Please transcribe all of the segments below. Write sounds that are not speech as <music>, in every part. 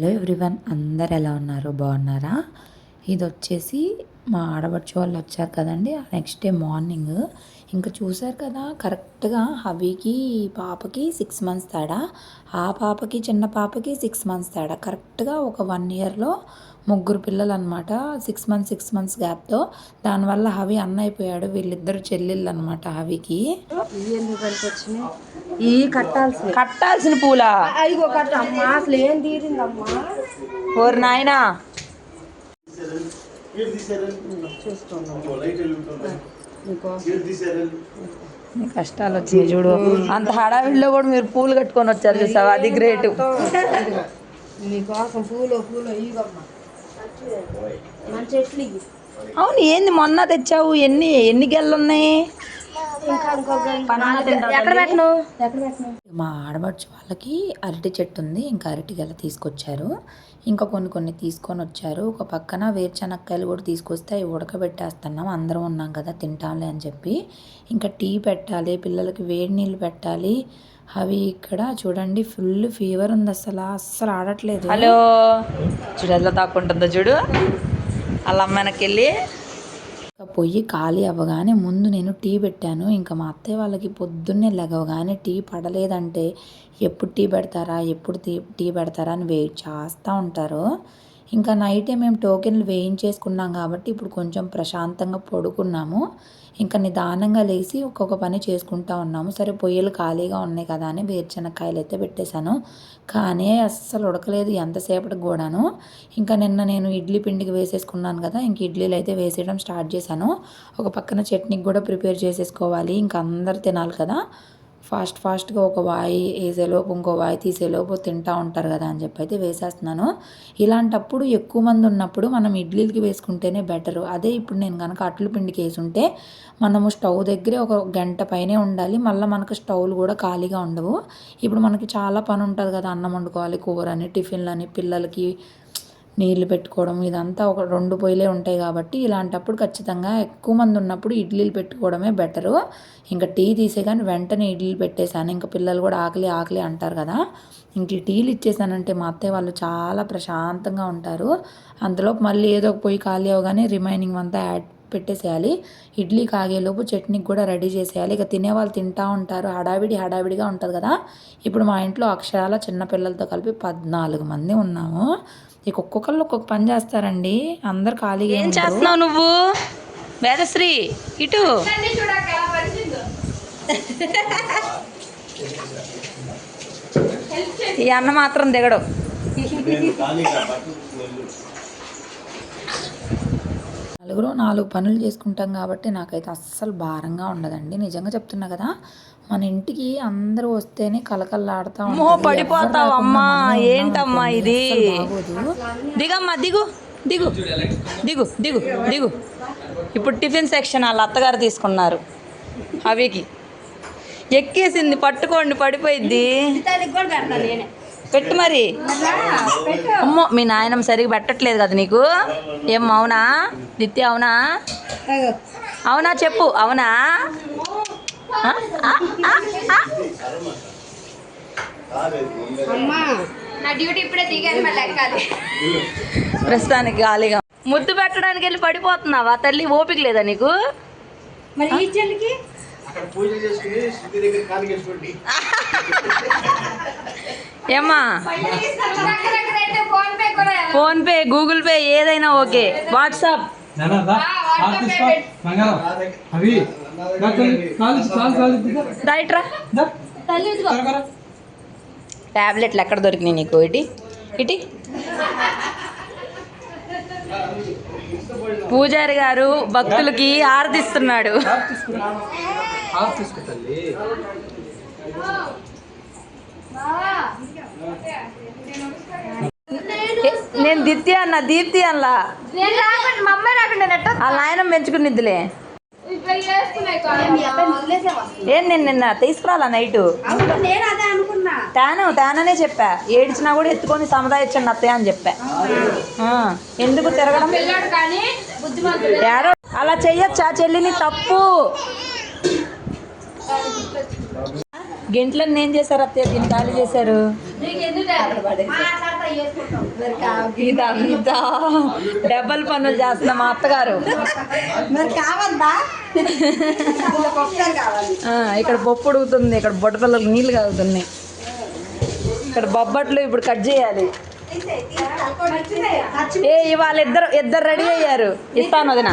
Hello everyone అందరు ఎలా ఉన్నారు? బాగున్నారా? ఇది వచ్చేసి మా ఆడబడుచు వాళ్ళు వచ్చారు కదండి నెక్స్ట్ డే మార్నింగ్ ఇంకా చూసారు కదా కరెక్ట్గా హబీకి పాపకి సిక్స్ మంత్స్ తేడా. ఆ పాపకి చిన్న పాపకి సిక్స్ మంత్స్ తేడా. కరెక్ట్గా ఒక వన్ ఇయర్లో ముగ్గురు పిల్లలు అనమాట సిక్స్ మంత్స్ సిక్స్ మంత్స్ గ్యాప్తో దానివల్ల హవి అన్న అయిపోయాడు వీళ్ళిద్దరు చెల్లెళ్ళు అనమాట హవికి. ఈ కట్టాల్సిన కట్టాల్సిన పూలా. అయ్యో కట్ట అమ్మా అసలు ఏం తీరిందమ్మా? ఓరు నాయనా. కష్టాలు వచ్చినాయి చూడు. అంత హడావిడిలో కూడా మీరు పూలు కట్టుకొని వచ్చారు చూసావా? అది గ్రేట్. మీకోసం పూలు పూలు ఇగమ్మా మంచి చెట్లు ఇవి అవును ఏంది మొన్న తెచ్చావు? ఎన్ని ఎన్ని గెళ్ళు ఉన్నాయి? ఇంకా ఇంకొక ఎక్కడ పెట్టను ఎక్కడ పెట్టను మా ఆడబడుచు వాళ్ళకి అరటి చెట్టు ఉంది. ఇంకా అరటి గెల తీసుకొచ్చారు. ఇంకా కొన్ని కొన్ని తీసుకొని వచ్చారు. ఒక పక్కన వేరుచెనక్కాయలు కూడా తీసుకొస్తే అవి ఉడకబెట్టేస్తున్నాం. అందరం ఉన్నాం కదా తింటాంలే అని చెప్పి. ఇంకా టీ పెట్టాలి పిల్లలకి వేడి నీళ్ళు పెట్టాలి. అవి ఇక్కడ చూడండి ఫుల్ ఫీవర్ ఉంది అసలు అస్సలు ఆడట్లేదు. హలో చూడు ఎలా తాకుంటుందో చూడు. అలా అమ్మాయినకి వెళ్ళి పొయ్యి ఖాళీ అవ్వగానే ముందు నేను టీ పెట్టాను. ఇంకా మా అత్తయ్య వాళ్ళకి పొద్దున్నే లెగవగానే టీ పడలేదంటే ఎప్పుడు టీ పెడతారా ఎప్పుడు టీ టీ పెడతారా అని వెయిట్ చేస్తూ ఉంటారు. ఇంకా నైటే మేము టోకెన్లు వేయించేసుకున్నాం కాబట్టి ఇప్పుడు కొంచెం ప్రశాంతంగా పడుకున్నాము. ఇంకా నిదానంగా లేచి ఒక్కొక్క పని చేసుకుంటా ఉన్నాము. సరే పొయ్యిలు ఖాళీగా ఉన్నాయి కదా అని వేరుశనక్కాయలు అయితే పెట్టేశాను. కానీ అస్సలు ఉడకలేదు ఎంతసేపటికి కూడాను. ఇంకా నిన్న నేను ఇడ్లీ పిండికి వేసేసుకున్నాను కదా ఇంక ఇడ్లీలు అయితే వేసేయడం స్టార్ట్ చేశాను. ఒక పక్కన చట్నీకి కూడా ప్రిపేర్ చేసేసుకోవాలి. ఇంకా అందరు తినాలి కదా. ఫాస్ట్ ఫాస్ట్గా ఒక వాయి వేసేలోపు ఇంకో వాయి తీసేలోపు తింటా ఉంటారు కదా అని చెప్పి అయితే వేసేస్తున్నాను. ఇలాంటప్పుడు ఎక్కువ మంది ఉన్నప్పుడు మనం ఇడ్లీలకి వేసుకుంటేనే బెటరు అదే ఇప్పుడు నేను కనుక అట్ల పిండికి వేసుంటే మనము స్టవ్ దగ్గరే ఒక గంట పైనే ఉండాలి. మళ్ళీ మనకు స్టవ్లు కూడా ఖాళీగా ఉండవు. ఇప్పుడు మనకి చాలా పని ఉంటుంది కదా అన్నం వండుకోవాలి కూర అని టిఫిన్లు అని పిల్లలకి నీళ్ళు పెట్టుకోవడం ఇదంతా ఒక రెండు పొయ్యిలే ఉంటాయి కాబట్టి ఇలాంటప్పుడు ఖచ్చితంగా ఎక్కువ మంది ఉన్నప్పుడు ఇడ్లీలు పెట్టుకోవడమే బెటరు. ఇంకా టీ తీసే కానీ వెంటనే ఇడ్లీలు పెట్టేశాను. ఇంకా పిల్లలు కూడా ఆకలి ఆకలి అంటారు కదా. ఇంక టీలు ఇచ్చేసానంటే మా అత్తయ్య వాళ్ళు చాలా ప్రశాంతంగా ఉంటారు. అంతలోపు మళ్ళీ ఏదో ఒక పొయ్యి ఖాళీ అవగానే రిమైనింగ్ అంతా యాడ్ పెట్టేసేయాలి. ఇడ్లీ కాగేలోపు చట్నీకి కూడా రెడీ చేసేయాలి. ఇక తినేవాళ్ళు తింటా ఉంటారు. హడావిడి హడావిడిగా ఉంటుంది కదా. ఇప్పుడు మా ఇంట్లో అక్షరాల చిన్నపిల్లలతో కలిపి పద్నాలుగు మంది ఉన్నాము. ఇక ఒక్కొక్కళ్ళు ఒక్కొక్క పని చేస్తారండి. అందరు ఖాళీగా ఏం. చేస్తున్నావు నువ్వు? వేదశ్రీ ఇటు. ఈ అన్న మాత్రం దిగడు. నలుగురు నాలుగు పనులు చేసుకుంటాం కాబట్టి నాకైతే అస్సలు భారంగా ఉండదండి. నిజంగా చెప్తున్నా కదా మన ఇంటికి అందరూ వస్తేనే కలకల్లాడుతూ. పడిపోతావు అమ్మా. ఏంటమ్మా ఇది? దిగమ్మా దిగు దిగు దిగు దిగు దిగు ఇప్పుడు టిఫిన్ సెక్షన్ వాళ్ళ అత్తగారు తీసుకున్నారు అవికి ఎక్కేసింది పట్టుకోండి నేనే పెట్టు మరి అమ్మో మీ నాయనమ్మ సరిగా పెట్టట్లేదు కదా నీకు ఏం అవునా నిత్య అవునా. అవునా చెప్పు అవునా ప్రస్తుతానికి ఖాళీగా ముద్దు పెట్టడానికి వెళ్ళి పడిపోతున్నావా? తల్లి ఓపిక లేదా నీకు? మరి ఈ చెల్లికి? ఏమ్మా అయితే ఫోన్ పే కూడా ఫోన్ పే గూగుల్ పే ఏదైనా ఓకే. వాట్సాప్. అవి దా కాలు కాలు కాలు కాలు దిగు. రైట్రా దా. త్వరగా రా. టాబ్లెట్లు ఎక్కడ దొరికినాయి నీకు? ఇటీ ఇటీ. పూజారి గారు భక్తులకి ఏ, నేను దిత్య అన్న దీప్తి అల్లా నేను రాకుండా మా అమ్మాయి రాకుండా నెట్ట వాళ్ళ ఆయన పెంచుకునిద్దిలే. ఏం నేను నిన్న తీసుకురాలా నైటు తాను తాననే చెప్పా. ఏడ్చినా కూడా ఎత్తుకొని సముదాయించండి అత్తయ్య అని చెప్పా. ఎందుకు తిరగడం? అలా చెయ్యొచ్చా చెల్లిని? తప్పు. గింట్లని ఏం చేశారు అత్తయ్య? దీన్ని ఖాళీ చేశారు? ఇదంతా డబల్ పనులు చేస్తున్న మా అత్తగారు. ఇక్కడ పప్పు ఉడుకుతుంది ఇక్కడ బొట్టపిల్లలకు నీళ్ళు కాగుతున్నాయి. ఇక్కడ బొబ్బట్లు ఇప్పుడు కట్ చేయాలి. ఏ ఇవాళ ఇద్దరు ఇద్దరు రెడీ అయ్యారు. ఇస్తాను వదిన.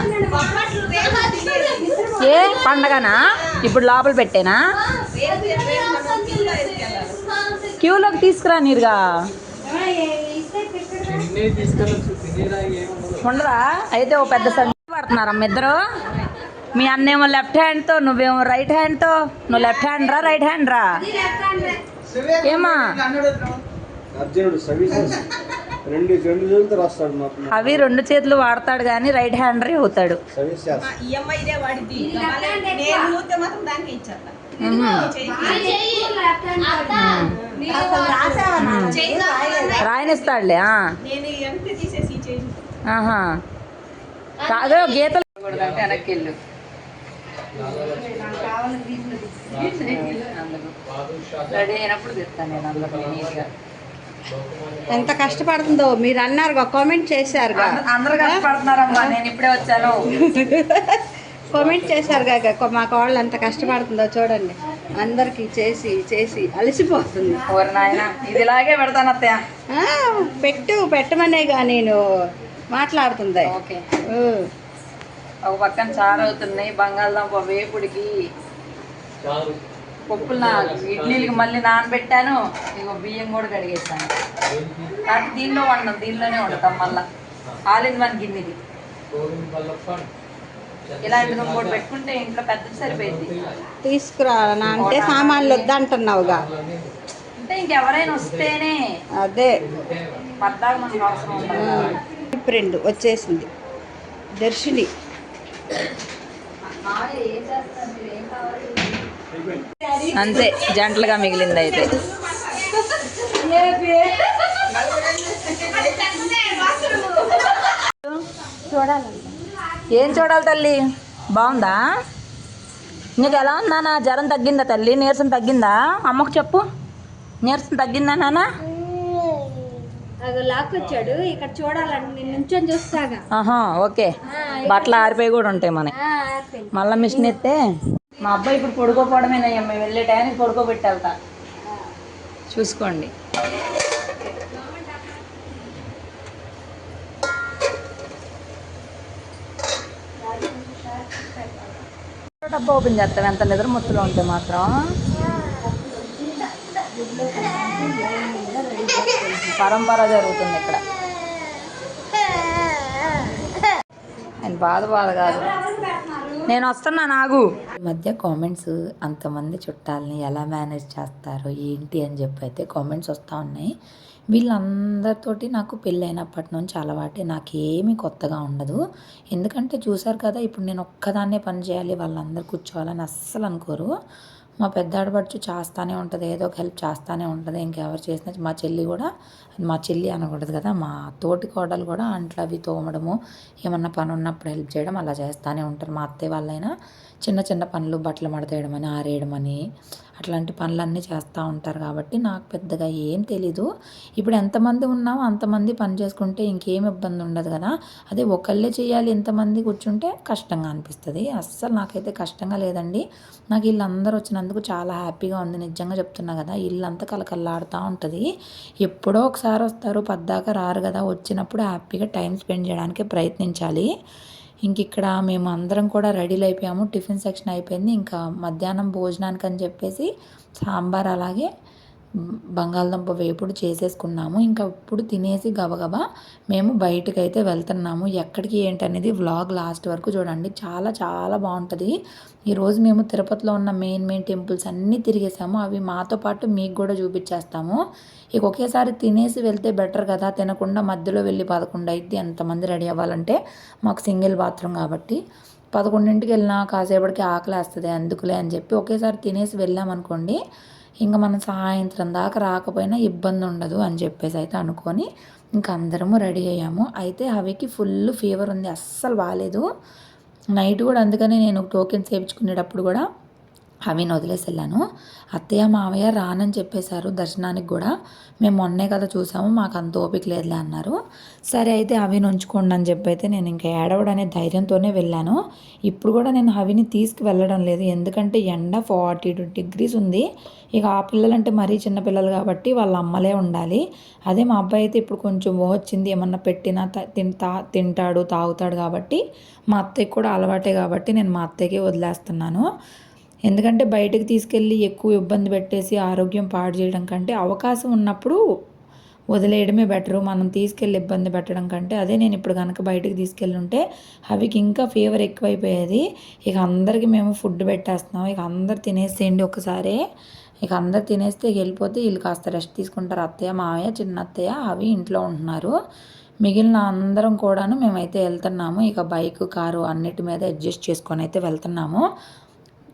ఏ పండగనా? ఇప్పుడు లోపల పెట్టేనా? క్యూలోకి తీసుకురా నీరుగా. ఉండరా? అయితే ఓ పెద్ద సంచి పడుతున్నారమ్మ ఇద్దరు. మీ అన్నేమో లెఫ్ట్ హ్యాండ్తో నువ్వేమో రైట్ హ్యాండ్తో నువ్వు లెఫ్ట్ హ్యాండ్ రా రైట్ హ్యాండ్ రా? ఏమా? అవి రెండు చేతులు వాడతాడు కానీ రైట్ హ్యాండర్ అవుతాడు సర్వీస్ చేస్తాడు రాయనిస్తాడులే కాదు గీతలు వెనక్కి వెళ్ళు రెడీ అయినప్పుడు తెస్తాను నేను అందరినీ నీట్గా. ఎంత కష్టపడుతుందో మీరు అన్నారు కామెంట్ చేశారుగా. అందరూ కష్టపడుతున్నారమ్మా నేను ఇప్పుడే వచ్చాను. <laughs> కామెంట్ చేశారు కాక మా కోళ్ళు ఎంత కష్టపడుతుందో చూడండి. అందరికి చేసి చేసి అలసిపోతుంది. ఓరి నాయన ఇది ఇలాగే పెడతాను అత్తయ్య. పెట్టు పెట్టమనేగా నేను మాట్లాడుతుంది. ఓకే. ఒక పక్కన చారు అవుతున్నాయి బంగాళదుంప వేపుడికి పప్పులు నా ఇడ్లీలకి మళ్ళీ నానబెట్టాను ఇగో బియ్యం కూడా కడిగేస్తాను కాబట్టి దీనిలో వండం దీనిలోనే వండుతాం మళ్ళా. ఆల్ ఇన్ వన్ గిన్నెది. ఇలాంటిది ఇంకోటి పెట్టుకుంటే ఇంట్లో పెద్దది సరిపోయింది. తీసుకురా నా అంటే సామాన్లు వద్దంటున్నావుగా. అంటే ఇంకెవరైనా వస్తేనే అదే. పద్దాక మనకు అవసరం ఉండదు ఫ్రెండ్ వచ్చేసింది. దర్శిని. అంతే జంటలుగా మిగిలింది అయితే. ఏం చూడాలి తల్లి? బాగుందా? నీకు ఎలా ఉందా నా జ్వరం తగ్గిందా తల్లి? నీరసం తగ్గిందా? అమ్మకు చెప్పు. నీరసం తగ్గిందా నాన్న అది లాక్కొచ్చాడు. ఇక్కడ నేను నుంచొని చూస్తాగా. ఆహా ఓకే. బట్టలు ఆరిపోయి కూడా ఉంటాయి మనకి. మళ్ళీ మిషన్ ఎత్తే మా అబ్బాయి ఇప్పుడు పడుకోపోవడమేనయ్యా మేము వెళ్ళే టైంకి పడుకోబెట్టి వెళ్తా. చూసుకోండి. డబ్బా ఓపెన్ చేస్తాం. ఎంత నిద్ర ముత్తులో ఉంటే మాత్రం. పరంపర జరుగుతుంది ఇక్కడ. ఆయన బాధ బాధ కాదు. నేను వస్తున్నా నాగు. ఈ మధ్య కామెంట్స్ అంతమంది చుట్టాలని ఎలా మేనేజ్ చేస్తారు ఏంటి అని చెప్పి అయితే కామెంట్స్ వస్తూ ఉన్నాయి. వీళ్ళందరితోటి నాకు పెళ్ళైనప్పటి నుంచి అలవాటే. నాకేమీ కొత్తగా ఉండదు. ఎందుకంటే చూశారు కదా ఇప్పుడు నేను ఒక్కదాన్నే పని చేయాలి వాళ్ళందరూ కూర్చోవాలని అస్సలు అనుకోరు. మా పెద్ద ఆడపడుచు చేస్తానే ఉంటుంది ఏదో ఒక హెల్ప్ చేస్తానే ఉంటుంది. ఇంకెవరు చేసినా మా చెల్లి కూడా మా చెల్లి అనకూడదు కదా మా తోటి కోడలు కూడా అంట్లు అవి తోమడము ఏమన్నా పని ఉన్నప్పుడు హెల్ప్ చేయడం అలా చేస్తానే ఉంటారు. మా అత్తయ్య వాళ్ళైనా చిన్న చిన్న పనులు బట్టలు మడతేయడమని ఆరేయడమని అట్లాంటి పనులన్నీ చేస్తూ ఉంటారు కాబట్టి నాకు పెద్దగా ఏం తెలీదు. ఇప్పుడు ఎంతమంది ఉన్నామో అంతమంది పని చేసుకుంటే ఇంకేం ఇబ్బంది ఉండదు కదా. అదే ఒకళ్ళే చేయాలి ఎంతమంది కూర్చుంటే కష్టంగా అనిపిస్తుంది. అస్సలు నాకైతే కష్టంగా లేదండి. నాకు వీళ్ళందరూ వచ్చినందుకు చాలా హ్యాపీగా ఉంది. నిజంగా చెప్తున్నా కదా ఇల్లంతా కలకల్లాడుతూ ఉంటుంది. ఎప్పుడో ఒకసారి వస్తారు పద్దాక రారు కదా. వచ్చినప్పుడు హ్యాపీగా టైం స్పెండ్ చేయడానికి ప్రయత్నించాలి. ఇంక ఇక్కడ మేము అందరం కూడా రెడీలు అయిపోయాము. టిఫిన్ సెక్షన్ అయిపోయింది. ఇంకా మధ్యాహ్నం భోజనానికి అని చెప్పేసి సాంబార్ అలాగే బంగాళదుంప వేపుడు చేసేసుకున్నాము. ఇంకా ఇప్పుడు తినేసి గబగబా మేము బయటకు అయితే వెళ్తున్నాము. ఎక్కడికి ఏంటనేది వ్లాగ్ లాస్ట్ వరకు చూడండి. చాలా చాలా బాగుంటుంది. ఈరోజు మేము తిరుపతిలో ఉన్న మెయిన్ మెయిన్ టెంపుల్స్ అన్నీ తిరిగేసాము. అవి మాతో పాటు మీకు కూడా చూపించేస్తాము. ఇక ఒకేసారి తినేసి వెళ్తే బెటర్ కదా. తినకుండా మధ్యలో వెళ్ళి పదకొండు అయితే ఎంతమంది రెడీ అవ్వాలంటే మాకు సింగిల్ బాత్రూమ్ కాబట్టి. పదకొండింటికి వెళ్ళినా కాసేపటికి ఆకలి వేస్తుంది అందుకులే అని చెప్పి ఒకేసారి తినేసి వెళ్ళామనుకోండి ఇంకా మనం సాయంత్రం దాకా రాకపోయినా ఇబ్బంది ఉండదు అని చెప్పేసి అయితే అనుకొని ఇంకా అందరము రెడీ అయ్యాము. అయితే హవికి ఫుల్ ఫీవర్ ఉంది అస్సలు బాగాలేదు నైట్ కూడా అందుకనే నేను టోకెన్స్ వేయించుకునేటప్పుడు కూడా అవిని వదిలేసి వెళ్ళాను. అత్తయ్య మావయ్య రానని చెప్పేశారు దర్శనానికి కూడా. మేము మొన్నే కదా చూసాము మాకు అంత ఓపిక లేదులే అన్నారు. సరే అయితే అవిని ఉంచుకోండి అని చెప్పి అయితే నేను ఇంకా ఏడవడనే ధైర్యంతోనే వెళ్ళాను. ఇప్పుడు కూడా నేను అవిని తీసుకు వెళ్ళడం లేదు. ఎందుకంటే ఎండ ఫార్టీ టూ డిగ్రీస్ ఉంది. ఇక ఆ పిల్లలంటే మరీ చిన్న పిల్లలు కాబట్టి వాళ్ళ అమ్మలే ఉండాలి. అదే మా అబ్బాయి అయితే ఇప్పుడు కొంచెం వచ్చింది. ఏమన్నా పెట్టినా తింటా తింటాడు తాగుతాడు కాబట్టి మా అత్తయ్యకి కూడా అలవాటే కాబట్టి నేను మా అత్తయ్యకే వదిలేస్తున్నాను. ఎందుకంటే బయటకు తీసుకెళ్ళి ఎక్కువ ఇబ్బంది పెట్టేసి ఆరోగ్యం పాడు చేయడం కంటే అవకాశం ఉన్నప్పుడు వదిలేయడమే బెటరు. మనం తీసుకెళ్ళి ఇబ్బంది పెట్టడం కంటే అదే నేను ఇప్పుడు కనుక బయటకు తీసుకెళ్ళి ఉంటే అవికి ఇంకా ఫీవర్ ఎక్కువైపోయేది. ఇక అందరికీ మేము ఫుడ్ పెట్టేస్తున్నాం. ఇక అందరు తినేసేయండి ఒకసారి ఇక అందరు తినేస్తే ఇక వెళ్ళిపోతే వీళ్ళు కాస్త రెస్ట్ తీసుకుంటారు. అత్తయ్య మావయ్య చిన్న అత్తయ్య అవి ఇంట్లో ఉంటున్నారు. మిగిలిన అందరం కూడాను మేమైతే వెళ్తున్నాము. ఇక బైక్ కారు అన్నిటి మీద అడ్జస్ట్ చేసుకొని అయితే వెళ్తున్నాము.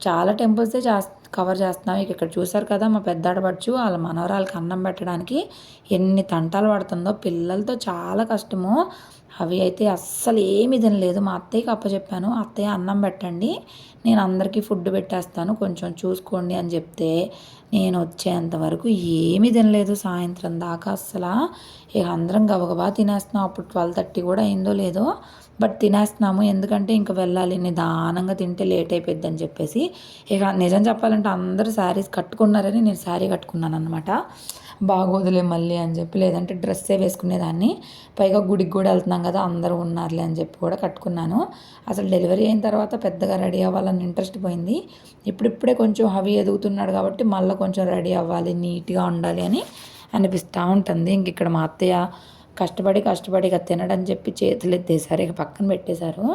చాలా టెంపుల్సే చేస్ కవర్ చేస్తున్నాం. ఇక ఇక్కడ చూసారు కదా మా పెద్ద ఆడపడుచు వాళ్ళ మనవరాలకి అన్నం పెట్టడానికి ఎన్ని తంటాలు పడుతుందో పిల్లలతో చాలా కష్టము. అవి అయితే అస్సలు ఏమి తినలేదు. మా అత్తయ్యకి అప్పచెప్పాను. అత్తయ్య అన్నం పెట్టండి. నేను అందరికీ ఫుడ్ పెట్టేస్తాను. కొంచెం చూసుకోండి అని చెప్తే నేను వచ్చేంత వరకు ఏమీ తినలేదు సాయంత్రం దాకా అస్సలు. ఇక అందరం గబగబా తినేస్తున్నాం. అప్పుడు ట్వెల్వ్ థర్టీ కూడా అయిందో లేదో. బట్ తినేస్తున్నాము. ఎందుకంటే ఇంకా వెళ్ళాలి. నిదానంగా తింటే లేట్ అయిపోద్ది అని చెప్పేసి. ఇక నిజం చెప్పాలంటే అందరూ శారీస్ కట్టుకున్నారని నేను శారీ కట్టుకున్నాను అనమాట బాగోదులే మళ్ళీ అని చెప్పి లేదంటే డ్రెస్సే వేసుకునేదాన్ని. పైగా గుడికి కూడా వెళ్తున్నాం కదా అందరూ ఉన్నారులే అని చెప్పి కూడా కట్టుకున్నాను. అసలు డెలివరీ అయిన తర్వాత పెద్దగా రెడీ అవ్వాలని ఇంట్రెస్ట్ పోయింది. ఇప్పుడిప్పుడే కొంచెం హవి ఎదుగుతున్నాడు కాబట్టి మళ్ళీ కొంచెం రెడీ అవ్వాలి నీట్గా ఉండాలి అని అనిపిస్తూ ఉంటుంది. ఇంక ఇక్కడ మా అత్తయ్య కష్టపడి కష్టపడి ఇక తినడని చెప్పి చేతులు ఎత్తేసారు ఇక పక్కన పెట్టేశారు.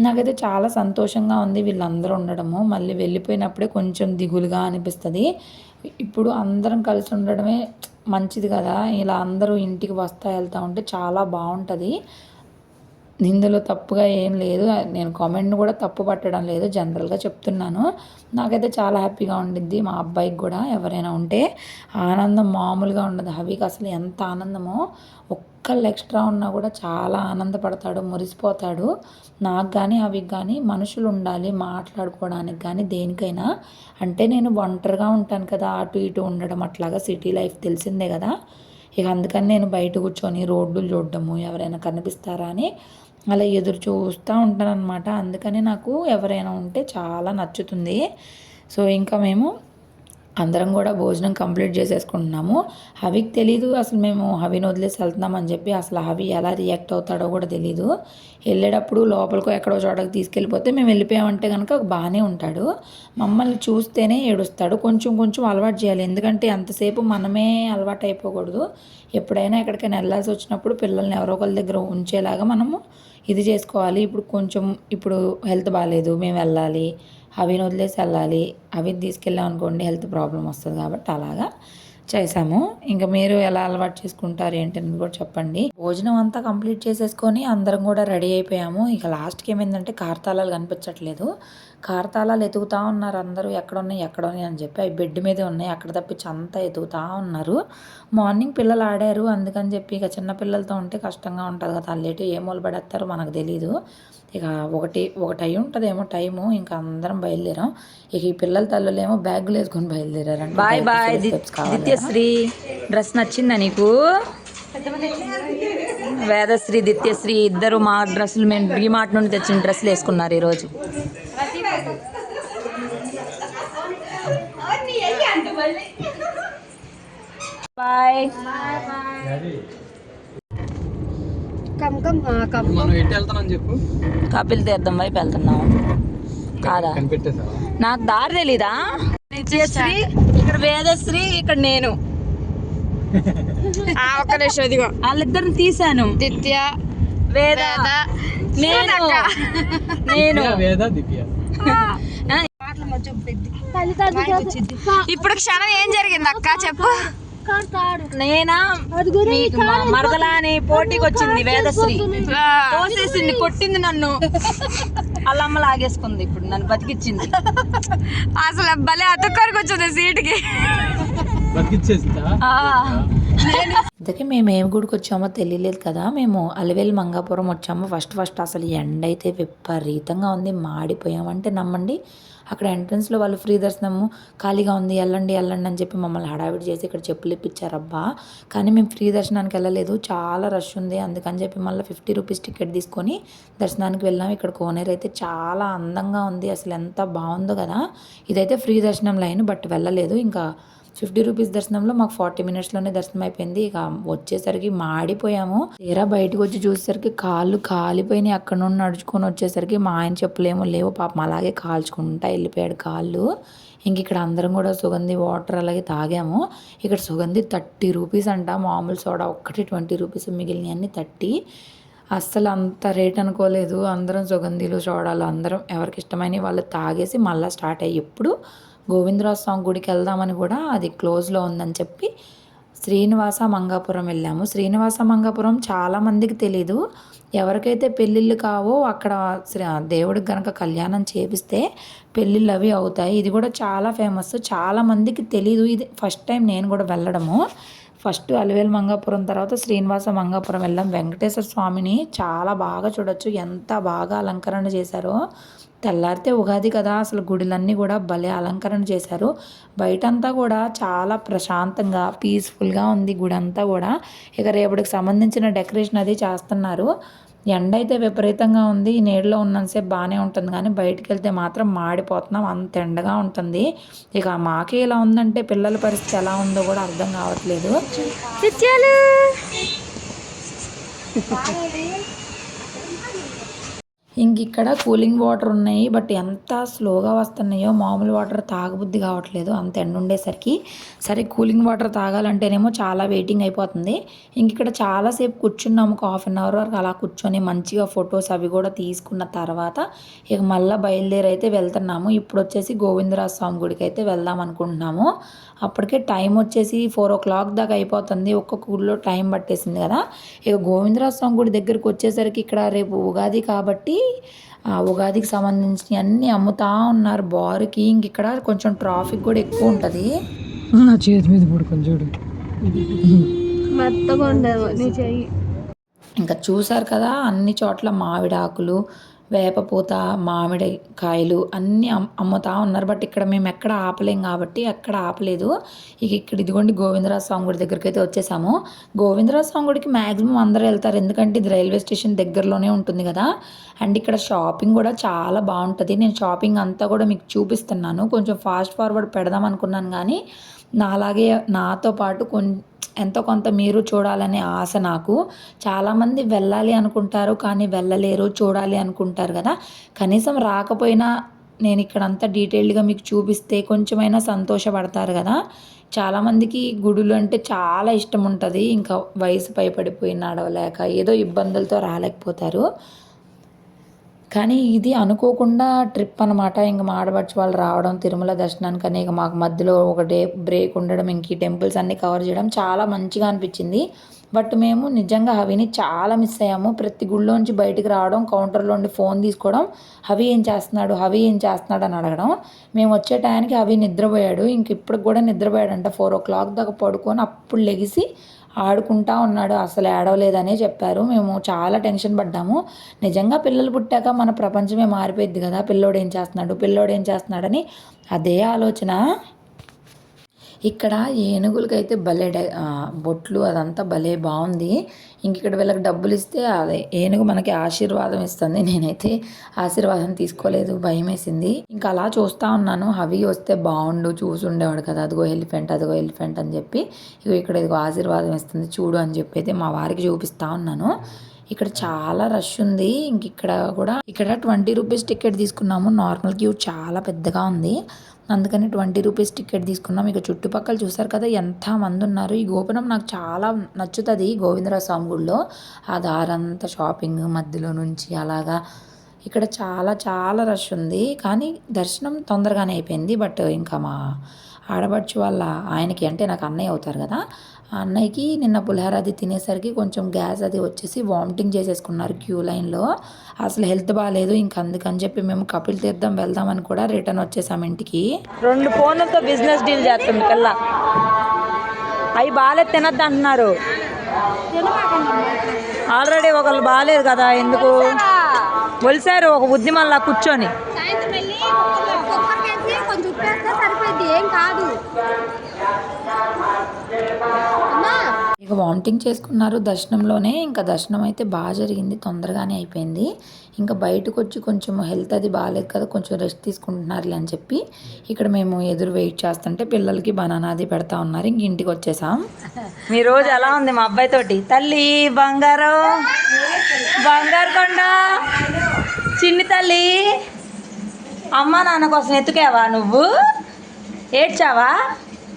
నాకైతే చాలా సంతోషంగా ఉంది వీళ్ళందరూ ఉండడము. మళ్ళీ వెళ్ళిపోయినప్పుడే కొంచెం దిగులుగా అనిపిస్తుంది. ఇప్పుడు అందరం కలిసి ఉండడమే మంచిది కదా. ఇలా అందరూ ఇంటికి వస్తా వెళ్తూ ఉంటే చాలా బాగుంటుంది. ఇందులో తప్పుగా ఏం లేదు. నేను కామెంట్ని కూడా తప్పు పట్టడం లేదు. జనరల్గా చెప్తున్నాను. నాకైతే చాలా హ్యాపీగా ఉండిద్ది మా అబ్బాయికి కూడా. ఎవరైనా ఉంటే ఆనందం మామూలుగా ఉండదు. హవికి అసలు ఎంత ఆనందమో ఒక్కళ్ళు ఎక్స్ట్రా ఉన్నా కూడా చాలా ఆనందపడతాడు. మురిసిపోతాడు. నాకు కానీ అవి కానీ మనుషులు ఉండాలి మాట్లాడుకోవడానికి కానీ దేనికైనా. అంటే నేను ఒంటరిగా ఉంటాను కదా అటు ఇటు ఉండడం అట్లాగా సిటీ లైఫ్ తెలిసిందే కదా. ఇక అందుకని నేను బయట కూర్చొని రోడ్లు చూడడము ఎవరైనా కనిపిస్తారా అని అలా ఎదురు చూస్తూ ఉంటాను అనమాట అందుకని నాకు ఎవరైనా ఉంటే చాలా నచ్చుతుంది. సో ఇంకా మేము అందరం కూడా భోజనం కంప్లీట్ చేసేసుకుంటున్నాము. హవికి తెలీదు అసలు మేము హవిని వదిలేసి వెళ్తున్నామని చెప్పి అసలు హవి ఎలా రియాక్ట్ అవుతాడో కూడా తెలీదు. వెళ్ళేటప్పుడు లోపలికో ఎక్కడో చోటకి తీసుకెళ్ళిపోతే మేము వెళ్ళిపోయామంటే కనుక బాగానే ఉంటాడు. మమ్మల్ని చూస్తేనే ఏడుస్తాడు. కొంచెం కొంచెం అలవాటు చేయాలి. ఎందుకంటే అంతసేపు మనమే అలవాటు అయిపోకూడదు. ఎప్పుడైనా ఎక్కడికైనా వెళ్ళాల్సి వచ్చినప్పుడు పిల్లల్ని ఎవరో ఒకరి దగ్గర ఉంచేలాగా మనము ఇది చేసుకోవాలి. ఇప్పుడు కొంచెం ఇప్పుడు హెల్త్ బాగాలేదు మేము వెళ్ళాలి. అవిని వదిలేసి వెళ్ళాలి. అవిని తీసుకెళ్ళాం అనుకోండి హెల్త్ ప్రాబ్లం వస్తుంది కాబట్టి అలాగా చేసాము ఇంకా మీరు ఎలా అలవాటు చేసుకుంటారు ఏంటని కూడా చెప్పండి. భోజనం అంతా కంప్లీట్ చేసేసుకొని అందరం కూడా రెడీ అయిపోయాము. ఇక లాస్ట్కి ఏమైందంటే కార్తాళాలు కనిపించట్లేదు. కార్తాళాలు ఎతుకుతా ఉన్నారు అందరూ. ఎక్కడ ఉన్నాయి ఎక్కడ ఉన్నాయి అని చెప్పి అవి బెడ్ మీదే ఉన్నాయి. అక్కడ తప్పించి అంతా ఎతుకుతా ఉన్నారు. మార్నింగ్ పిల్లలు ఆడారు. అందుకని చెప్పి ఇక చిన్న పిల్లలతో ఉంటే కష్టంగా ఉంటుంది కదా. వాళ్ళు ఏ మూల పడేస్తారో మనకు తెలీదు. ఇక ఒకటి ఒకటి అయి ఉంటుందేమో టైము. ఇంకా అందరం బయలుదేరాం. ఇక ఈ పిల్లల తల్లులేమో బ్యాగులు వేసుకొని బయలుదేరారు అంటే బాయ్ బాయ్. దిత్యశ్రీ డ్రెస్ నచ్చిందా నీకు? వేదశ్రీ దిత్యశ్రీ ఇద్దరు మా డ్రెస్సులు మేము డీమార్ట్ నుండి తెచ్చిన డ్రెస్సులు వేసుకున్నారు ఈరోజు. బాయ్ కమ్ కమ్ ఆ, కమ్. మనం ఎటు వెళ్తానని చెప్పు? కపిల్ తీర్థం వైపు వెళ్తున్నాం కాదా? నాకు దారి తెలీదా? నిత్యశ్రీ ఇక్కడ వేదశ్రీ ఇక్కడ నేను. ఒక్క నిమిషం ఇదిగో. వాళ్ళిద్దరిని తీసాను నిత్య వేద నేను. నేను. వేద దివ్య. ఇప్పుడు క్షణం ఏం జరిగింది అక్క? చెప్పు. నేనా? మరదలా అని పోటీకి వచ్చింది వేదశ్రీ. తోసేసింది కొట్టింది నన్ను. అమ్మ లాగేసుకుంది ఇప్పుడు నన్ను బతికిచ్చింది. అసలు భలే అతుక్కోరికి వచ్చింది సీటుకి. ఇంతకీ మేము ఏం గుడికి వచ్చామో తెలియలేదు కదా. మేము అలివేలు మంగాపురం వచ్చాము. ఫస్ట్ ఫస్ట్ అసలు ఎండ అయితే విపరీతంగా ఉంది. మాడిపోయామంటే నమ్మండి అక్కడ ఎంట్రన్స్లో వాళ్ళు ఫ్రీ దర్శనము ఖాళీగా ఉంది. వెళ్ళండి వెళ్ళండి అని చెప్పి మమ్మల్ని హడావిడి చేసి ఇక్కడ చెప్పులు ఇప్పించారు అబ్బా కానీ మేము ఫ్రీ దర్శనానికి వెళ్ళలేదు. చాలా రష్ ఉంది. అందుకని చెప్పి మళ్ళీ ఫిఫ్టీ రూపీస్ టికెట్ తీసుకొని దర్శనానికి వెళ్ళాము ఇక్కడ కోనేరు అయితే చాలా అందంగా ఉంది. అసలు ఎంత బాగుందో కదా. ఇదైతే ఫ్రీ దర్శనం లైన్ బట్ వెళ్ళలేదు. ఇంకా ఫిఫ్టీ రూపీస్ దర్శనంలో మాకు ఫార్టీ మినిట్స్లోనే దర్శనం అయిపోయింది. ఇక వచ్చేసరికి మాడిపోయాము. తీరా బయటకు వచ్చి చూసేసరికి కాళ్ళు కాలిపోయినాయి. అక్కడ నుండి నడుచుకొని వచ్చేసరికి మా ఆయన చెప్పులేమో లేవు పాపం అలాగే కాల్చుకుంటా వెళ్ళిపోయాడు కాళ్ళు. ఇంక ఇక్కడ అందరం కూడా సుగంధి వాటర్ అలాగే తాగాము. ఇక్కడ సుగంధి థర్టీ రూపీస్ అంట మామూలు సోడా ఒక్కటి ట్వంటీ రూపీస్ మిగిలినవి థర్టీ. అస్సలు అంత రేట్ అనుకోలేదు. అందరం సుగంధిలు సోడాలు అందరం ఎవరికి ఇష్టమైన వాళ్ళు తాగేసి మళ్ళీ స్టార్ట్ అయ్యి ఎప్పుడు గోవిందరాజు స్వామి గుడికి వెళ్దామని కూడా అది క్లోజ్లో ఉందని చెప్పి శ్రీనివాస మంగాపురం వెళ్ళాము. శ్రీనివాస మంగాపురం చాలా మందికి తెలీదు. ఎవరికైతే పెళ్ళిళ్ళు కావో అక్కడ శ్రీ దేవుడికి గనక కళ్యాణం చేపిస్తే పెళ్ళిళ్ళు అవి అవుతాయి. ఇది కూడా చాలా ఫేమస్. చాలా మందికి తెలీదు. ఇది ఫస్ట్ టైం నేను కూడా వెళ్ళడము. ఫస్ట్ అలివేలు మంగాపురం తర్వాత శ్రీనివాస మంగాపురం వెళ్ళాం. వెంకటేశ్వర స్వామిని చాలా బాగా చూడొచ్చు. ఎంత బాగా అలంకరణ చేశారో. తెల్లారితే ఉగాది కదా అసలు గుడిలన్నీ కూడా భలే అలంకరణ చేశారు. బయటంతా కూడా చాలా ప్రశాంతంగా పీస్ఫుల్గా ఉంది గుడి అంతా కూడా. ఇక రేపటికి సంబంధించిన డెకరేషన్ అది చేస్తున్నారు. ఎండ అయితే విపరీతంగా ఉంది ఈ నీడలో ఉన్నంతసేపు బాగానే ఉంటుంది కానీ బయటికి వెళ్తే మాత్రం మాడిపోతున్నాం అంత ఎండగా ఉంటుంది. ఇక మాకే ఇలా ఉందంటే పిల్లల పరిస్థితి ఎలా ఉందో కూడా అర్థం కావట్లేదు. ఇంక ఇక్కడ కూలింగ్ వాటర్ ఉన్నాయి బట్ ఎంత స్లోగా వస్తున్నాయో మామూలు వాటర్ తాగబుద్ధి కావట్లేదు. అంత ఎండ ఉండేసరికి సరే కూలింగ్ వాటర్ తాగాలంటేనేమో చాలా వెయిటింగ్ అయిపోతుంది. ఇంక ఇక్కడ చాలాసేపు కూర్చున్నాము ఒక హాఫ్ అన్ అవర్ వరకు అలా కూర్చొని మంచిగా ఫొటోస్ అవి కూడా తీసుకున్న తర్వాత ఇక మళ్ళీ బయలుదేరి అయితే వెళ్తున్నాము. ఇప్పుడు వచ్చేసి గోవిందరాజ స్వామి గుడికి అయితే వెళ్దాం అనుకుంటున్నాము. అప్పటికే టైం వచ్చేసి ఫోర్ ఓ క్లాక్ దాకా అయిపోతుంది. ఒక్కొక్క ఊళ్ళో టైం పట్టేసింది కదా. ఇక గోవిందరాజ స్వామి గుడి దగ్గరికి వచ్చేసరికి ఇక్కడ రేపు ఉగాది కాబట్టి ఉగాదికి సంబంధించిన అన్నీ అమ్ముతా ఉన్నారు. బారుకి ఇంక ఇక్కడ కొంచెం ట్రాఫిక్ కూడా ఎక్కువ ఉంటుంది. నా చేతి మీద పడుకొని చూడు. మెత్తగా ఉండదు నీ చెయ్యి. ఇంకా చూసారు కదా అన్ని చోట్ల మామిడాకులు వేపపూత మామిడి కాయలు అన్నీ అమ్ముతా ఉన్నారు. బట్ ఇక్కడ మేము ఎక్కడ ఆపలేం కాబట్టి ఎక్కడ ఆపలేదు. ఇక ఇక్కడ ఇదిగోండి గోవిందరాజ స్వామి గుడి దగ్గరికి అయితే వచ్చేసాము. గోవిందరాజ స్వామి గుడికి మ్యాక్సిమం అందరూ వెళ్తారు. ఎందుకంటే ఇది రైల్వే స్టేషన్ దగ్గరలోనే ఉంటుంది కదా. అండ్ ఇక్కడ షాపింగ్ కూడా చాలా బాగుంటుంది. నేను షాపింగ్ అంతా కూడా మీకు చూపిస్తున్నాను. కొంచెం ఫాస్ట్ ఫార్వర్డ్ పెడదాం అనుకున్నాను కానీ నాలాగే నాతో పాటు కొంచెం ఎంతో కొంత మీరు చూడాలనే ఆశ నాకు. చాలామంది వెళ్ళాలి అనుకుంటారు కానీ వెళ్ళలేరు చూడాలి అనుకుంటారు కదా. కనీసం రాకపోయినా నేను ఇక్కడ అంతా డీటెయిల్డ్గా మీకు చూపిస్తే కొంచెమైనా సంతోషపడతారు కదా. చాలామందికి గుడులు అంటే చాలా ఇష్టం ఉంటుంది. ఇంకా వయసు పైపడిపోయి నడవలేక ఏదో ఇబ్బందులతో రాలేకపోతారు. కానీ ఇది అనుకోకుండా ట్రిప్ అనమాట ఇంక మా ఆడపడుచు వాళ్ళు రావడం తిరుమల దర్శనానికి అని ఇక మాకు మధ్యలో ఒక డే బ్రేక్ ఉండడం ఇంక ఈ టెంపుల్స్ అన్నీ కవర్ చేయడం చాలా మంచిగా అనిపించింది. బట్ మేము నిజంగా హవిని చాలా మిస్ అయ్యాము. ప్రతి గుళ్ళోంచి బయటికి రావడం కౌంటర్లో ఉండి ఫోన్ తీసుకోవడం హవి ఏం చేస్తున్నాడు హవి ఏం చేస్తున్నాడు అని అడగడం. మేము వచ్చే టయానికి హవి నిద్రపోయాడు. ఇంక ఇప్పుడు కూడా నిద్రపోయాడంట. ఫోర్ ఓ క్లాక్ దాకా పడుకొని అప్పుడు లెగిసి ఆడుకుంటా ఉన్నాడు. అసలు ఏడవలేదనే చెప్పారు. మేము చాలా టెన్షన్ పడ్డాము. నిజంగా పిల్లలు పుట్టాక మన ప్రపంచమే మారిపోయింది కదా. పిల్లోడు ఏం చేస్తున్నాడు? పిల్లోడు ఏం చేస్తున్నాడని అదే ఆలోచన. ఇక్కడ ఏనుగులకైతే భలే డై- బొట్లు అదంతా భలే బాగుంది. ఇంక ఇక్కడ వీళ్ళకి డబ్బులు ఇస్తే అదే ఏనుగు మనకి ఆశీర్వాదం ఇస్తుంది. నేనైతే ఆశీర్వాదం తీసుకోలేదు భయం వేసింది ఇంకా అలా చూస్తూ ఉన్నాను. హవి వస్తే బాగుండు చూసి ఉండేవాడు కదా. అదిగో ఎలిఫెంట్ అదిగో ఎలిఫెంట్ అని చెప్పి ఇగో ఇక్కడ ఇదిగో ఆశీర్వాదం ఇస్తుంది చూడు అని చెప్పి అయితే మా వారికి చూపిస్తా ఉన్నాను. ఇక్కడ చాలా రష్ ఉంది. ఇంక ఇక్కడ కూడా ఇక్కడ ట్వంటీ రూపీస్ టికెట్ తీసుకున్నాము. నార్మల్ క్యూ చాలా పెద్దగా ఉంది. అందుకని ట్వంటీ రూపీస్ టికెట్ తీసుకున్నాం. ఇక చుట్టుపక్కల చూసారు కదా ఎంత మంది ఉన్నారు. ఈ గోపురం నాకు చాలా నచ్చుతుంది గోవిందరావు స్వామి గుడిలో. ఆ దారంతా షాపింగ్ మధ్యలో నుంచి అలాగా. ఇక్కడ చాలా చాలా రష్ ఉంది. కానీ దర్శనం తొందరగానే అయిపోయింది. బట్ ఇంకా మా ఆడబడుచు వాళ్ళ ఆయనకి అంటే నాకు అన్నయ్య అవుతారు కదా అన్నయ్యకి నిన్న పులిహోర అది తినేసరికి కొంచెం గ్యాస్ అది వచ్చేసి వామిటింగ్ చేసేసుకున్నారు క్యూ లైన్లో. అసలు హెల్త్ బాగాలేదు ఇంక అందుకని చెప్పి మేము కపిల్ తీర్థం వెళ్దామని కూడా రిటర్న్ వచ్చేసాం ఇంటికి. రెండు ఫోన్లతో బిజినెస్ డీల్ చేస్తుంది కల్లా అవి బాగాలేదు తినద్దు అంటున్నారు. ఆల్రెడీ ఒకళ్ళు బాగాలేదు కదా ఎందుకు? ఒలిసారు ఒక బుద్ధి కూర్చొని సాయంత్రం వెళ్ళి కుక్కర్ వేసి కొంచెం ఉప్పు వేస్తే సరిపోద్ది ఏం కాదు అమ్మా ఇక వామిటింగ్ చేసుకున్నారు దర్శనంలోనే. ఇంకా దర్శనం అయితే బాగా జరిగింది. తొందరగానే అయిపోయింది. ఇంకా బయటకు వచ్చి కొంచెం హెల్త్ అది బాగాలేదు కదా కొంచెం రెస్ట్ తీసుకుంటున్నారులే అని చెప్పి ఇక్కడ మేము ఎదురు వెయిట్ చేస్తుంటే పిల్లలకి బనానా అది పెడతా ఉన్నారు. ఇంక ఇంటికి వచ్చేసాం. మీ రోజు ఎలా ఉంది మా అబ్బాయి తోటి? తల్లి బంగారం బంగారు కొండ చిన్ని తల్లి అమ్మ నాన్న కోసం ఎత్తుకేవా నువ్వు? ఏడ్చావా?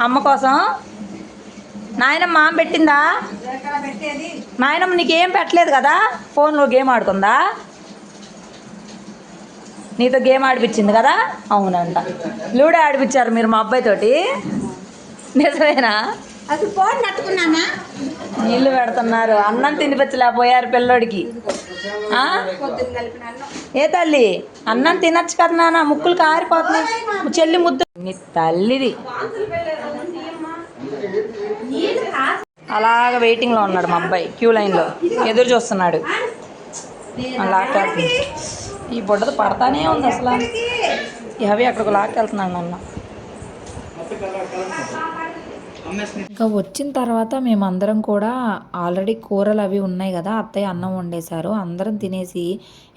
అమ్మ కోసం? నాయనమ్మ ఆమె పెట్టిందా? నాయనమ్మ నీకేం పెట్టలేదు కదా? ఫోన్లో గేమ్ ఆడుకుందా నీతో గేమ్ ఆడిపించింది కదా? అవునంట. లూడో ఆడిపించారు మీరు మా అబ్బాయి తోటి. నిజమేనా? అసలు ఫోన్ పట్టుకున్నానా? నీళ్ళు పెడుతున్నారు. అన్నం తినిపించలేకపోయారు పిల్లోడికి? ఏ తల్లి? అన్నం తినచ్చు కదా నాన్న. ముక్కులు కారిపోతున్నాయి. చెల్లి ముద్దు. నీ తల్లిది. అలాగ వెయిటింగ్లో ఉన్నాడు మా అబ్బాయి క్యూ లైన్లో ఎదురు చూస్తున్నాడు. లాక్కెళ్తుంది ఈ బుడ్డది పడతానే ఉంది అసలు. అవి అక్కడికి లాక్కెళ్తున్నాడు నన్ను. ఇంకా వచ్చిన తర్వాత మేమందరం కూడా ఆల్రెడీ కూరలు అవి ఉన్నాయి కదా అత్తయ్య అన్నం వండేశారు. అందరం తినేసి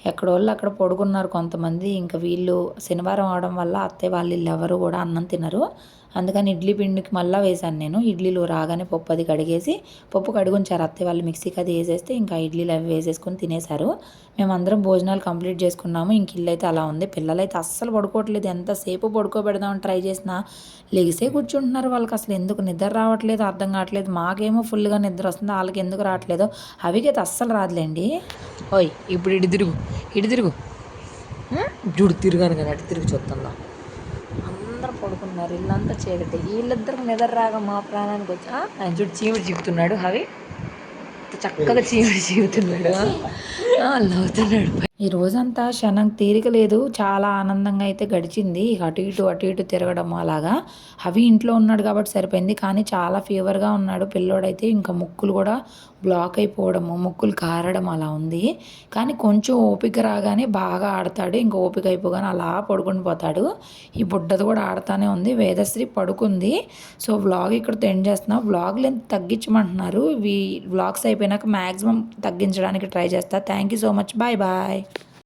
ఎక్కడోళ్ళు అక్కడ పడుకున్నారు కొంతమంది. ఇంకా వీళ్ళు శనివారం అవడం వల్ల అత్తయ్య వాళ్ళు వీళ్ళు ఎవరు కూడా అన్నం తినరు. అందుకని ఇడ్లీ పిండికి మళ్ళీ వేశాను నేను. ఇడ్లీలు రాగానే పప్పు అది కడిగేసి పప్పు కడుగుంచారు అత్తయ్య వాళ్ళు మిక్సీకి అది వేసేస్తే ఇంకా ఇడ్లీలు అవి వేసేసుకొని తినేశారు. మేమందరం భోజనాలు కంప్లీట్ చేసుకున్నాము. ఇంక ఇల్లు అయితే అలా ఉంది. పిల్లలైతే అస్సలు పడుకోవట్లేదు. ఎంతసేపు పడుకోబెడదామని ట్రై చేసినా లెగిసే కూర్చుంటున్నారు వాళ్ళకి. అసలు ఎందుకు నిద్ర రావట్లేదు అర్థం కావట్లేదు. మాకేమో ఫుల్గా నిద్ర వస్తుంది. వాళ్ళకి ఎందుకు రావట్లేదు అవికైతే అస్సలు రాదులేండి. ఓయ్ ఇప్పుడు ఇటు తిరుగు. ఇటు తిరుగు. చూడు తిరుగాను కానీ అటు తిరిగి చూస్తుందా? అందరూ పడుకున్నారు ఇల్లంతా చీకటి వీళ్ళిద్దరికి నిద్ర రాగా మా ప్రాణానికి వచ్చి ఆయన చూడు చీవుడు చీపుతున్నాడు అవి చక్కగా చీవుడు చీపుతున్నాడు నవ్వుతున్నాడు ఈ రోజంతా క్షణం తీరిక లేదు చాలా ఆనందంగా అయితే గడిచింది. ఇక అటు ఇటు అటు ఇటు తిరగడం అలాగా. అవి ఇంట్లో ఉన్నాడు కాబట్టి సరిపోయింది. కానీ చాలా ఫీవర్గా ఉన్నాడు. పిల్లోడైతే ఇంకా ముక్కులు కూడా బ్లాక్ అయిపోవడము ముక్కులు కారడం అలా ఉంది. కానీ కొంచెం ఓపిక రాగానే బాగా ఆడతాడు. ఇంకా ఓపిక అయిపోగానే అలా పడుకుని పోతాడు. ఈ బుడ్డది కూడా ఆడుతానే ఉంది. వేదశ్రీ పడుకుంది. సో వ్లాగ్ ఇక్కడ ఎండ్ చేస్తున్నా. వ్లాగ్ లెంత్ తగ్గించమంటున్నారు. ఈ వ్లాగ్స్ అయిపోయినాక మ్యాక్సిమం తగ్గించడానికి ట్రై చేస్తా. Thank you so much bye bye